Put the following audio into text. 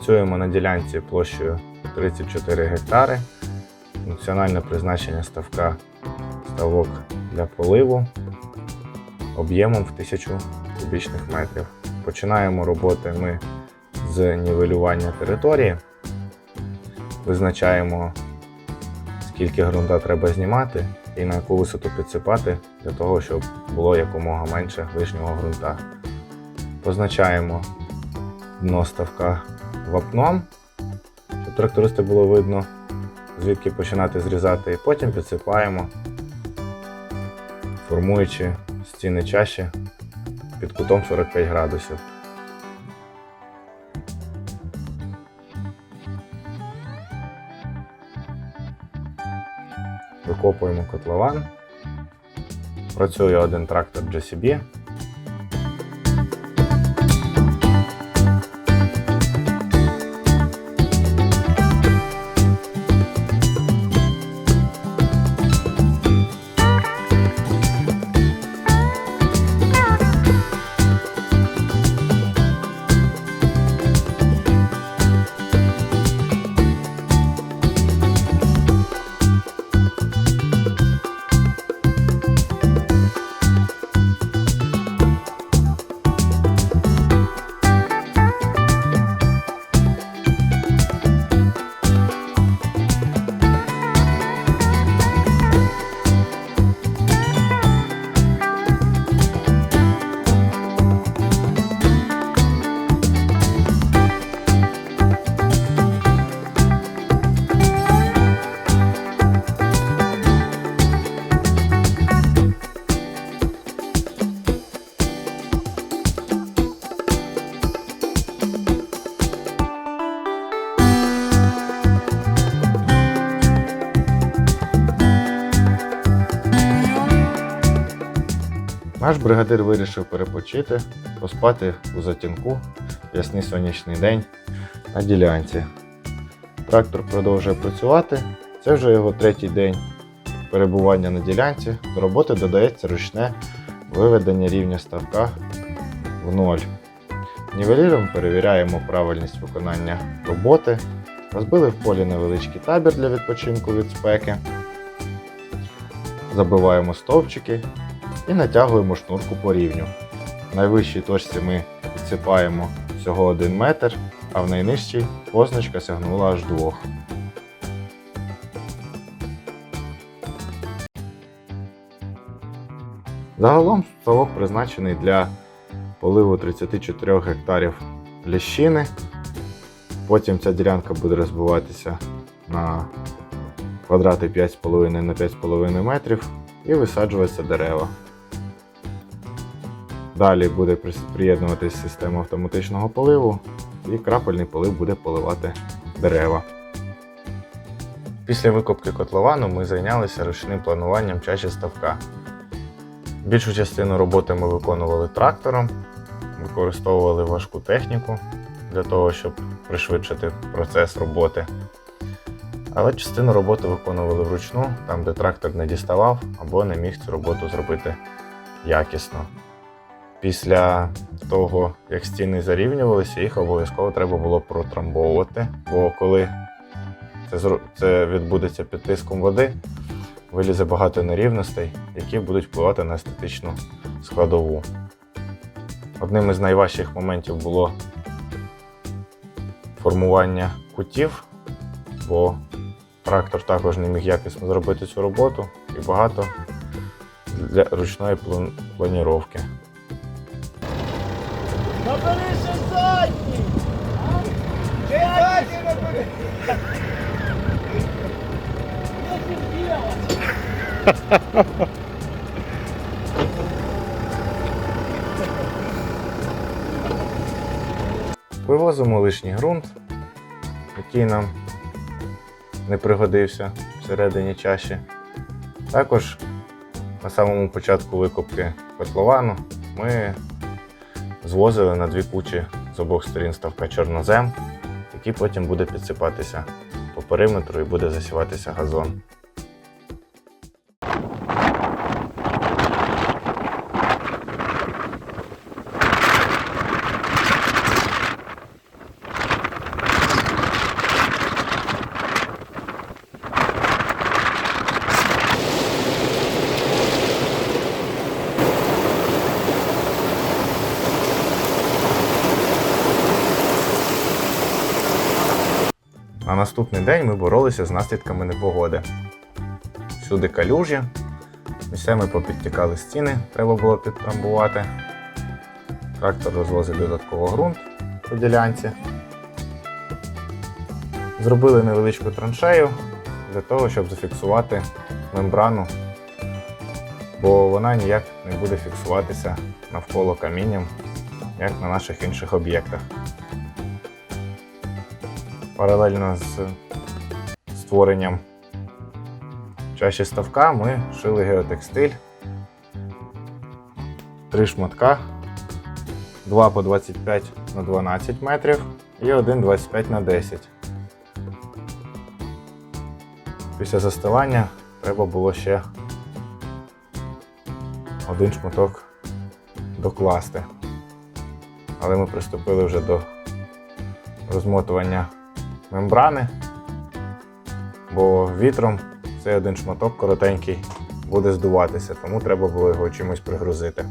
Працюємо на ділянці площею 34 гектари. Функціональне призначення ставка ставок для поливу об'ємом в 1000 кубічних метрів. Починаємо роботи ми з нівелювання території. Визначаємо, скільки ґрунта треба знімати і на яку висоту підсипати для того, щоб було якомога менше лишнього ґрунта. Позначаємо дно ставка вапном, щоб трактористи було видно, звідки починати зрізати, і потім підсипаємо, формуючи стіни чаші під кутом 45 градусів. Викопуємо котлован. Працює один трактор GCB. Наш бригадир вирішив перепочити, поспати у затінку, ясний сонячний день на ділянці. Трактор продовжує працювати. Це вже його третій день перебування на ділянці. До роботи додається ручне виведення рівня ставка в ноль. Нівеліром перевіряємо правильність виконання роботи. Розбили в полі невеличкий табір для відпочинку від спеки. Забиваємо стовпчики і натягуємо шнурку по рівню. В найвищій точці ми підсипаємо всього 1 метр, а в найнижчій позначка сягнула аж 2. Загалом ставок призначений для поливу 34 гектарів ліщини. Потім ця ділянка буде розбиватися на квадрати 5,5 на 5,5 метрів і висаджуватися дерева. Далі буде приєднуватись система автоматичного поливу і крапельний полив буде поливати дерева. Після викопки котловану ми зайнялися ручним плануванням чаші ставка. Більшу частину роботи ми виконували трактором, використовували важку техніку для того, щоб пришвидшити процес роботи. Але частину роботи виконували вручну, там, де трактор не діставав або не міг цю роботу зробити якісно. Після того, як стіни зарівнювалися, їх обов'язково треба було протрамбовувати, бо коли це, відбудеться під тиском води, вилізе багато нерівностей, які будуть впливати на естетичну складову. Одним із найважчих моментів було формування кутів, бо трактор також не міг якісно зробити цю роботу і багато для ручної планіровки. Набери ще задній! Ти задній набери! Вивозимо лишній ґрунт, який нам не пригодився всередині чаші. Також на самому початку викопки котловану ми звозили на дві кучі з обох сторін ставка чорнозем, який потім буде підсипатися по периметру і буде засіватися газон. На наступний день ми боролися з наслідками непогоди. Всюди калюжі, місцями попідтікали стіни, треба було підтрамбувати. Трактор розвозив додатково ґрунт по ділянці. Зробили невеличку траншею для того, щоб зафіксувати мембрану, бо вона ніяк не буде фіксуватися навколо камінням, як на наших інших об'єктах. Паралельно з створенням чаші ставка ми шили геотекстиль. Три шматка, два по 25 на 12 метрів і один 25 на 10. Після застилання треба було ще один шматок докласти. Але ми приступили вже до розмотування мембрани, бо вітром цей один шматок коротенький буде здуватися, тому треба було його чимось пригрузити.